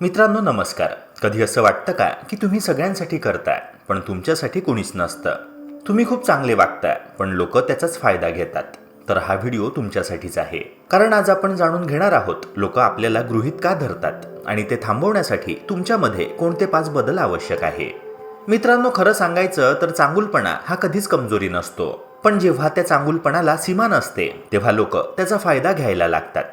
मित्रांनो नमस्कार. कधी असं वाटतं का की तुम्ही सगळ्यांसाठी करताय पण तुमच्यासाठी कोणीच नसतं? तुम्ही खूप चांगले वागताय पण लोक त्याचाच फायदा घेतात. तर हा व्हिडिओ तुमच्यासाठीच आहे. कारण आज आपण जाणून घेणार आहोत लोक आपल्याला गृहीत का धरतात आणि ते थांबवण्यासाठी तुमच्यामध्ये कोणते पाच बदल आवश्यक आहे? मित्रांनो खरं सांगायचं तर चांगुलपणा हा कधीच कमजोरी नसतो. पण जेव्हा त्या चांगुलपणाला सीमा नसते तेव्हा लोक त्याचा फायदा घ्यायला लागतात.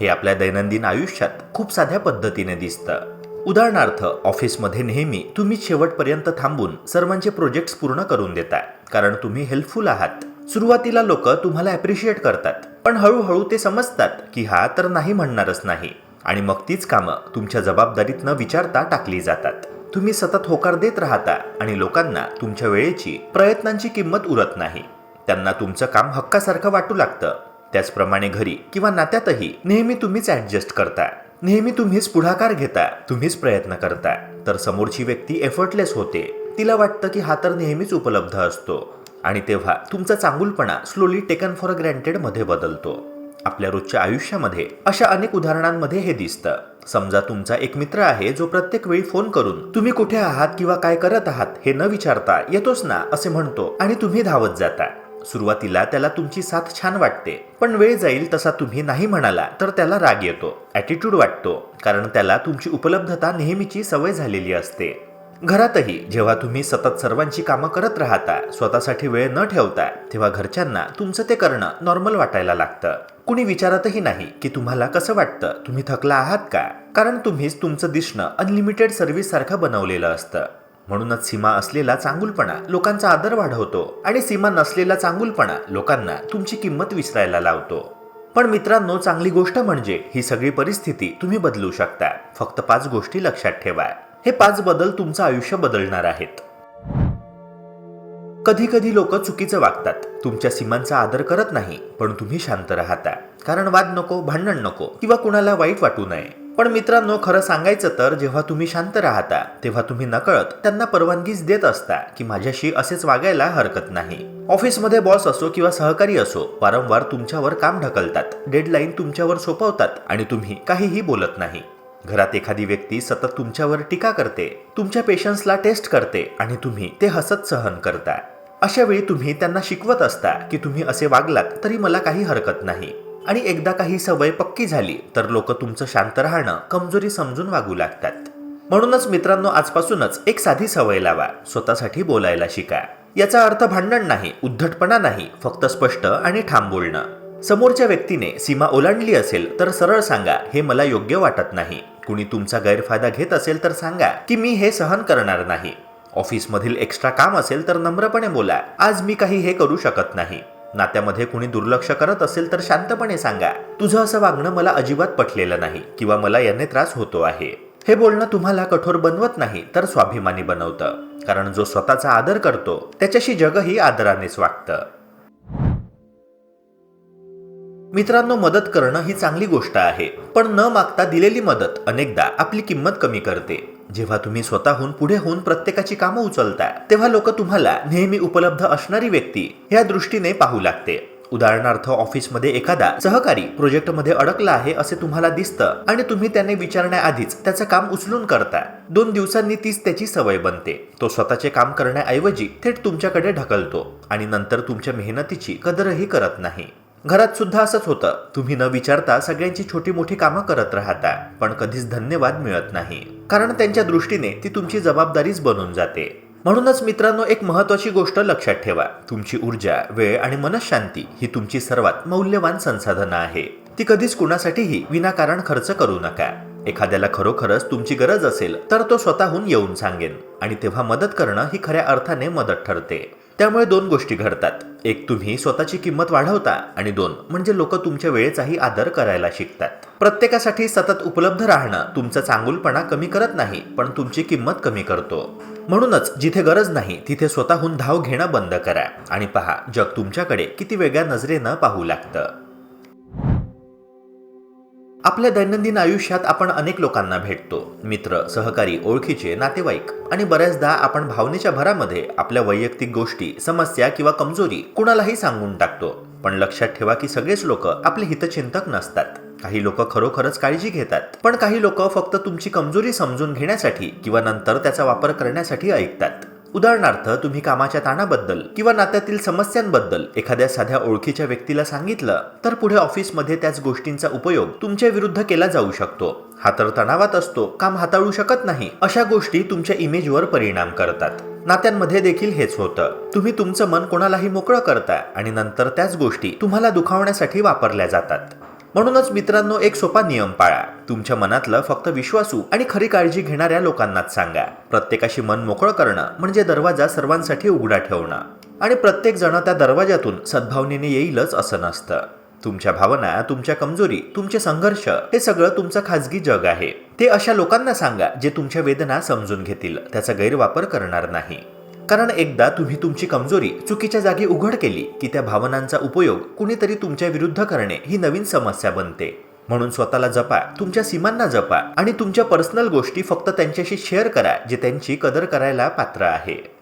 हे आपल्या दैनंदिन आयुष्यात खूप साध्या पद्धतीने दिसतं. उदाहरणार्थ ऑफिसमध्ये नेहमी तुम्ही शेवटपर्यंत थांबून सर्वांचे प्रोजेक्ट्स पूर्ण करून देता कारण तुम्ही हेल्पफुल आहात. सुरुवातीला लोक तुम्हाला ॲप्रिशिएट करतात पण हळूहळू ते समजतात की हा तर नाही म्हणणारच नाही. आणि मग तीच कामं तुमच्या जबाबदारीत न विचारता टाकली जातात. तुम्ही सतत होकार देत राहता आणि लोकांना तुमच्या वेळेची प्रयत्नांची किंमत उरत नाही. त्यांना तुमचं काम हक्कासारखं वाटू लागतं. त्याचप्रमाणे घरी किंवा नात्यातही नेहमी तुम्हीच ऍडजस्ट करता नेहमी तुम्हीच पुढाकार घेता तुम्हीच प्रयत्न करता तर समोरची व्यक्ती एफर्टलेस होते. तिला वाटतं की हा तर नेहमीच उपलब्ध असतो. आणि तेव्हा तुमचा चांगुलपणा स्लोली टेकन फॉर ग्रँटेडमध्ये बदलतो. आपल्या रोजच्या आयुष्यामध्ये अशा अनेक उदाहरणांमध्ये हे दिसतं. समजा तुमचा एक मित्र आहे जो प्रत्येक वेळी फोन करून तुम्ही कुठे आहात किंवा काय करत आहात? हे न विचारता येतोच ना? असे म्हणतो आणि तुम्ही धावत जाता सुरुवातीला त्याला तुमची साथ छान वाटते. पण वेळ जाईल तसा तुम्ही नाही म्हणाला तर त्याला राग येतो ॲटिट्यूड वाटतो कारण त्याला तुमची उपलब्धता नेहमीची सवय झालेली असते. घरातही जेव्हा तुम्ही सतत सर्वांची कामं करत राहता स्वतःसाठी वेळ न ठेवता तेव्हा घरच्यांना तुमचं ते करणं नॉर्मल वाटायला लागतं. कुणी विचारतही नाही की तुम्हाला कसं वाटतं तुम्ही थकला आहात का? कारण तुम्हीच तुमचं दिसणं अनलिमिटेड सर्व्हिस सारखं बनवलेलं असतं. म्हणूनच सीमा असलेला चांगुलपणा लोकांचा आदर वाढवतो आणि सीमा नसलेला चांगुलपणा लोकांना तुमची किंमत विसरायला लावतो. पण मित्रांनो चांगली गोष्ट म्हणजे ही सगळी परिस्थिती तुम्ही बदलू शकता. फक्त पाच गोष्टी लक्षात ठेवा. हे पाच बदल तुमचं आयुष्य बदलणार आहेत. कधी कधी लोक चुकीचं वागतात. तुमच्या सीमांचा आदर करत नाही पण तुम्ही शांत राहता. कारण वाद नको भांडण नको किंवा कुणाला वाईट वाटू नये. पण मित्रांनो खरं सांगायचं तर जेव्हा तुम्ही शांत राहता तेव्हा तुम्ही नकळत त्यांना परवानगीच देत असता की माझ्याशी असेच वागायला हरकत नाही. ऑफिसमध्ये बॉस असो किंवा सहकारी असो वारंवार तुमच्यावर काम ढकलतात डेडलाईन तुमच्यावर सोपवतात आणि तुम्ही काहीही बोलत नाही. घरात एखादी व्यक्ती सतत तुमच्यावर टीका करते तुमच्या पेशन्सला टेस्ट करते आणि तुम्ही ते हसत सहन करता. अशा वेळी तुम्ही त्यांना शिकवत असता की तुम्ही असे वागलात तरी मला काही हरकत नाही. आणि एकदा काही सवय पक्की झाली तर लोक तुमचं शांत राहणं कमजोरी समजून वागू लागतात. म्हणूनच मित्रांनो आजपासूनच एक साधी सवय लावा. स्वतःसाठी बोलायला शिका. याचा अर्थ भांडण नाही उद्धटपणा नाही फक्त स्पष्ट आणि ठाम बोलणं. समोरच्या व्यक्तीने सीमा ओलांडली असेल तर सरळ सांगा हे मला योग्य वाटत नाही. कुणी तुमचा गैरफायदा घेत असेल तर सांगा की मी हे सहन करणार नाही. ऑफिसमधील एक्स्ट्रा काम असेल तर नम्रपणे बोला. आज मी काही हे करू शकत नाही. नात्यामध्ये कुणी दुर्लक्ष करत असेल तर शांतपणे सांगा. तुझं असं वागणं मला अजिबात पटलेलं नाही किंवा मला याने त्रास होतो आहे. हे बोलणं तुम्हाला कठोर बनवत नाही तर स्वाभिमानी बनवतं. कारण जो स्वतःचा आदर करतो त्याच्याशी जगही आदरानेच वागतं. मित्रांनो मदत करणं ही चांगली गोष्ट आहे. पण न मागता दिलेली मदत अनेकदा आपली किंमत कमी करते. जेव्हा तुम्ही स्वतःहून पुढे होऊन प्रत्येकाची कामं उचलता तेव्हा लोक तुम्हाला नेहमी उपलब्ध असणारी व्यक्ती या दृष्टीने पाहू लागते. उदाहरणार्थ ऑफिसमध्ये एखादा सहकारी प्रोजेक्टमध्ये अडकला आहे असे तुम्हाला दिसतं आणि तुम्ही त्याने विचारण्याआधीच त्याचं काम उचलून करता. दोन दिवसांनी तीच त्याची सवय बनते. तो स्वतःचे काम करण्याऐवजी थेट तुमच्याकडे ढकलतो आणि नंतर तुमच्या मेहनतीची कदरही करत नाही. घरात सुद्धा असंच होतं. तुम्ही न विचारता सगळ्यांची छोटी मोठी कामं करत राहता पण कधीच धन्यवाद मिळत नाही. कारण त्यांच्या दृष्टीने ती तुमची जबाबदारीच बनून जाते. म्हणूनच मित्रांनो एक महत्वाची गोष्ट लक्षात ठेवा. तुमची ऊर्जा वेळ आणि मनशांती ही तुमची सर्वात मौल्यवान संसाधनं आहे. ती कधीच कुणासाठीही विनाकारण खर्च करू नका. एखाद्याला खरोखरच तुमची गरज असेल तर तो स्वतःहून येऊन सांगेन. आणि तेव्हा मदत करणं ही खऱ्या अर्थाने मदत ठरते. त्यामुळे दोन गोष्टी घडतात. एक तुम्ही स्वतःची किंमत वाढवता. आणि दोन म्हणजे लोक तुमच्या वेळेचाही आदर करायला शिकतात. प्रत्येकासाठी सतत उपलब्ध राहणं तुमचा चांगुलपणा कमी करत नाही पण तुमची किंमत कमी करतो. म्हणूनच जिथे गरज नाही तिथे स्वतःहून धाव घेणं बंद करा. आणि पहा जग तुमच्याकडे किती वेगळ्या नजरेनं पाहू लागतं. आपल्या दैनंदिन आयुष्यात आपण अनेक लोकांना भेटतो. मित्र सहकारी ओळखीचे नातेवाईक आणि बऱ्याचदा आपण भावनेच्या भरामध्ये आपल्या वैयक्तिक गोष्टी समस्या किंवा कमजोरी कुणालाही सांगून टाकतो. पण लक्षात ठेवा की सगळेच लोक आपले हितचिंतक नसतात. काही लोक खरोखरच काळजी घेतात. पण काही लोक फक्त तुमची कमजोरी समजून घेण्यासाठी किंवा नंतर त्याचा वापर करण्यासाठी ऐकतात. उदाहरणार्थ तुम्ही कामाच्या ताणाबद्दल किंवा नात्यातील समस्यांबद्दल एखाद्या साध्या ओळखीच्या व्यक्तीला सांगितलं तर पुढे ऑफिसमध्ये त्याच गोष्टींचा उपयोग तुमच्या विरुद्ध केला जाऊ शकतो. हा तर तणावात असतो काम हाताळू शकत नाही. अशा गोष्टी तुमच्या इमेजवर परिणाम करतात. नात्यांमध्ये देखील हेच होतं. तुम्ही तुमचं मन कोणालाही मोकळं करता आणि नंतर त्याच गोष्टी तुम्हाला दुखावण्यासाठी वापरल्या जातात. म्हणूनच मित्रांनो एक सोपा नियम पाळा. तुमच्या मनातलं फक्त विश्वासू आणि खरी काळजी घेणाऱ्या लोकांनाच सांगा. प्रत्येकाशी मन मोकळं करणं म्हणजे दरवाजा सर्वांसाठी उघडा ठेवणं. आणि प्रत्येक जण त्या दरवाजातून सद्भावनेने येईलच असं नसतं. तुमच्या भावना तुमच्या कमजोरी तुमचे संघर्ष हे सगळं तुमचं खाजगी जग आहे. ते अशा लोकांना सांगा जे तुमच्या वेदना समजून घेतील. त्याचा गैरवापर करणार नाही. कारण एकदा तुम्ही तुमची कमजोरी चुकीच्या जागी उघड केली की त्या भावनांचा उपयोग कुणीतरी तुमच्या विरुद्ध करणे ही नवीन समस्या बनते. म्हणून स्वतःला जपा तुमच्या सीमांना जपा आणि तुमच्या पर्सनल गोष्टी फक्त त्यांच्याशी शेअर करा जे त्यांची कदर करायला पात्र आहे.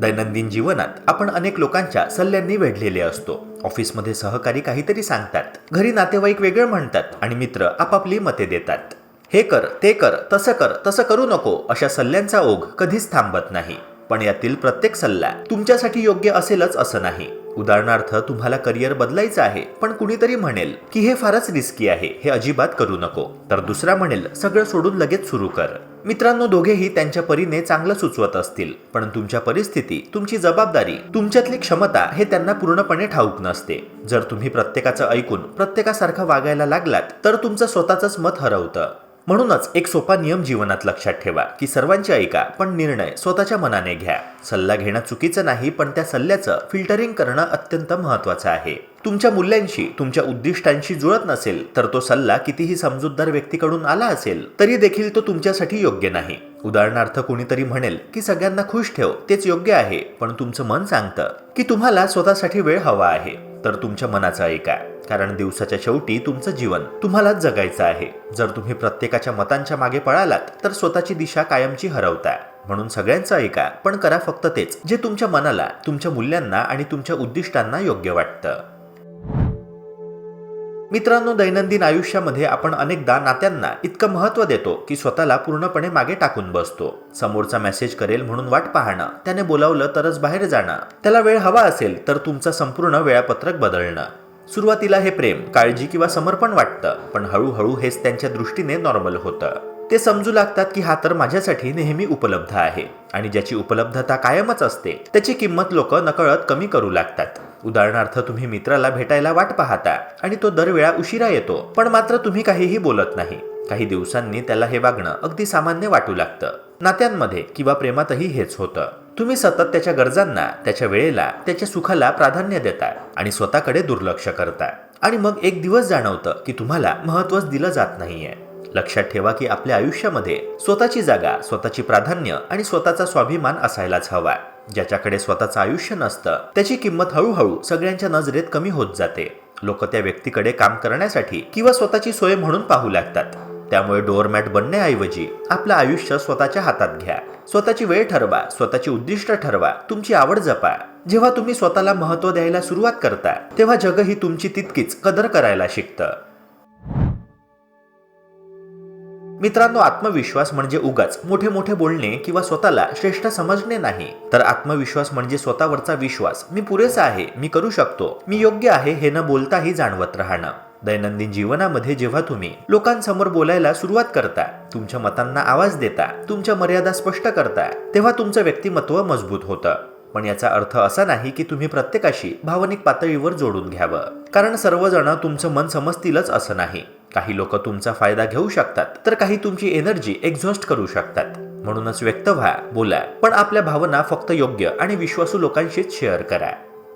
दैनंदिन जीवनात आपण अनेक लोकांच्या सल्ल्यांनी वेढलेले असतो. ऑफिसमध्ये सहकारी काहीतरी सांगतात. घरी नातेवाईक वेगळं म्हणतात आणि मित्र आपापली मते देतात. हे कर ते कर तसं कर तसं करू नको अशा सल्ल्यांचा ओघ कधीच थांबत नाही. पण यातील प्रत्येक सल्ला तुमच्यासाठी योग्य असेलच असं नाही. उदाहरणार्थ तुम्हाला करिअर बदलायचं आहे पण कुणीतरी म्हणेल की हे फारच रिस्की आहे हे अजिबात करू नको. तर दुसरा म्हणेल सगळं सोडून लगेच सुरू कर. मित्रांनो दोघेही त्यांच्या परीने चांगलं सुचवत असतील पण तुमच्या परिस्थिती तुमची जबाबदारी तुमच्यातली क्षमता हे त्यांना पूर्णपणे ठाऊक नसते. जर तुम्ही प्रत्येकाचं ऐकून प्रत्येकासारखं वागायला लागलात तर तुमचं स्वतःच मत हरवतं. म्हणूनच एक सोपा नियम जीवनात लक्षात ठेवा की सर्वांचे ऐका पण निर्णय स्वतःच्या मनाने घ्या. सल्ला घेणं चुकीचं नाही पण त्या सल्ल्याचं फिल्टरिंग करणं अत्यंत महत्वाचं आहे. तुमच्या मूल्यांशी तुमच्या उद्दिष्टांशी जुळत नसेल तर तो सल्ला कितीही समजूतदार व्यक्तीकडून आला असेल तरी देखील तो तुमच्यासाठी योग्य नाही. उदाहरणार्थ कोणीतरी म्हणेल की सगळ्यांना खुश ठेव तेच योग्य आहे पण तुमचं मन सांगतं की तुम्हाला स्वतःसाठी वेळ हवा आहे तर तुमच्या मनाचं ऐका. कारण दिवसाच्या शेवटी तुमचं जीवन तुम्हालाच जगायचं आहे. जर तुम्ही प्रत्येकाच्या मतांच्या मागे पळालात तर स्वतःची दिशा कायमची हरवताय. म्हणून सगळ्यांचं ऐका पण करा फक्त तेच जे तुमच्या मनाला तुमच्या मूल्यांना आणि तुमच्या उद्दिष्टांना योग्य वाटतं. मित्रांनो दैनंदिन आयुष्यामध्ये आपण अनेकदा नात्यांना इतकं महत्त्व देतो की स्वतःला पूर्णपणे मागे टाकून बसतो. समोरचा मेसेज करेल म्हणून वाट पाहणं त्याने बोलावलं तरच बाहेर जाणं. त्याला वेळ हवा असेल तर तुमचं संपूर्ण वेळापत्रक बदलणं. सुरुवातीला हे प्रेम काळजी किंवा समर्पण वाटतं पण हळूहळू हेच त्यांच्या दृष्टीने नॉर्मल होतं. ते समजू लागतात की हा तर माझ्यासाठी नेहमी उपलब्ध आहे आणि ज्याची उपलब्धता कायमच असते त्याची किंमत लोक नकळत कमी करू लागतात. उदाहरणार्थ तुम्ही मित्राला भेटायला वाट पाहता आणि तो दरवेळा उशिरा येतो पण मात्र तुम्ही काहीही बोलत नाही. काही दिवसांनी त्याला हे वागणं अगदी सामान्य वाटू लागतं. नात्यांमध्ये किंवा प्रेमातही हेच होतं. तुम्ही सतत त्याच्या गरजांना त्याच्या वेळेला त्याच्या सुखाला प्राधान्य देता आणि स्वतःकडे दुर्लक्ष करता आणि मग एक दिवस जाणवतं की तुम्हाला महत्वच दिलं जात नाहीये. लक्षात ठेवा की आपल्या आयुष्यामध्ये स्वतःची जागा स्वतःची प्राधान्य आणि स्वतःचा स्वाभिमान असायलाच हवा. ज्याच्याकडे स्वतःचं आयुष्य नसतं त्याची किंमत हळूहळू सगळ्यांच्या नजरेत कमी होत जाते. लोक त्या व्यक्तीकडे काम करण्यासाठी किंवा स्वतःची सोय म्हणून पाहू लागतात. त्यामुळे डोअरमॅट बनण्याऐवजी आपलं आयुष्य स्वतःच्या हातात घ्या. स्वतःची वेळ ठरवा स्वतःची उद्दिष्ट ठरवा तुमची आवड जपा. जेव्हा तुम्ही स्वतःला महत्त्व द्यायला सुरुवात करता तेव्हा जगही तुमची तितकीच कदर करायला शिकतं. मित्रांनो आत्मविश्वास म्हणजे उगाच मोठे मोठे बोलणे किंवा स्वतःला श्रेष्ठ समजणे नाही. तर आत्मविश्वास म्हणजे स्वतःवरचा विश्वास. मी पुरेसा आहे मी करू शकतो. मी योग्य आहे हे न बोलताही जाणवत राहणं. दैनंदिन जीवनामध्ये जेव्हा तुम्ही लोकांसमोर बोलायला सुरुवात करता तुमच्या मतांना आवाज देता तुमच्या मर्यादा स्पष्ट करता तेव्हा तुमचं व्यक्तिमत्व मजबूत होतं. पण याचा अर्थ असा नाही की तुम्ही प्रत्येकाशी भावनिक पातळीवर जोडून घ्यावं. कारण सर्वजण तुमचं मन समजतीलच असं नाही. काही लोक तुमचा फायदा घेऊ शकतात तर काही तुमची एनर्जी एक्झॉस्ट करू शकतात. म्हणूनच व्यक्त व्हा बोला पण आपल्या भावना फक्त योग्य आणि विश्वासू लोकांशीच शेअर करा.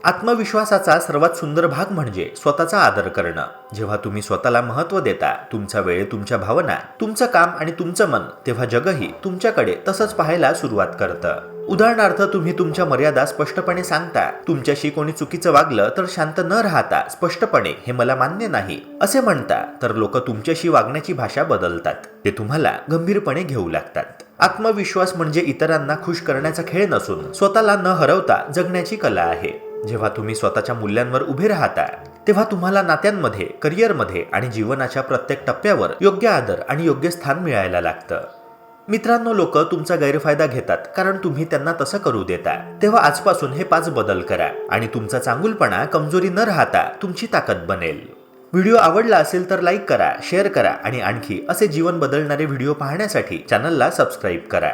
आत्मविश्वासाचा सर्वात सुंदर भाग म्हणजे स्वतःचा आदर करणं. जेव्हा तुम्ही स्वतःला महत्त्व देता तुमचा वेळ तुमच्या भावना तुमचं काम आणि तुमचं मन तेव्हा जगही तुमच्याकडे तसंच पाहायला सुरुवात करतं. उदाहरणार्थ तुम्ही तुमच्या मर्यादा स्पष्टपणे सांगता तुमच्याशी कोणी चुकीचं वागलं तर शांत न राहता स्पष्टपणे हे मला मान्य नाही असे म्हणता तर लोक तुमच्याशी वागण्याची भाषा बदलतात. ते तुम्हाला गंभीरपणे घेऊ लागतात. आत्मविश्वास म्हणजे इतरांना खुश करण्याचा खेळ नसून स्वतःला न हरवता जगण्याची कला आहे. जेव्हा तुम्ही स्वतःच्या मूल्यांवर उभे राहता तेव्हा तुम्हाला नात्यांमध्ये करिअरमध्ये आणि जीवनाच्या प्रत्येक टप्प्यावर योग्य आदर आणि योग्य स्थान मिळायला लागतं. मित्रांनो लोक तुमचा गैरफायदा घेतात कारण तुम्ही त्यांना तसं करू देता तेव्हा आजपासून हे पाच बदल करा आणि तुमचा चांगुलपणा कमजोरी न राहता तुमची ताकद बनेल. व्हिडिओ आवडला असेल तर लाईक करा शेअर करा आणि आणखी असे जीवन बदलणारे व्हिडिओ पाहण्यासाठी चॅनलला सबस्क्राईब करा.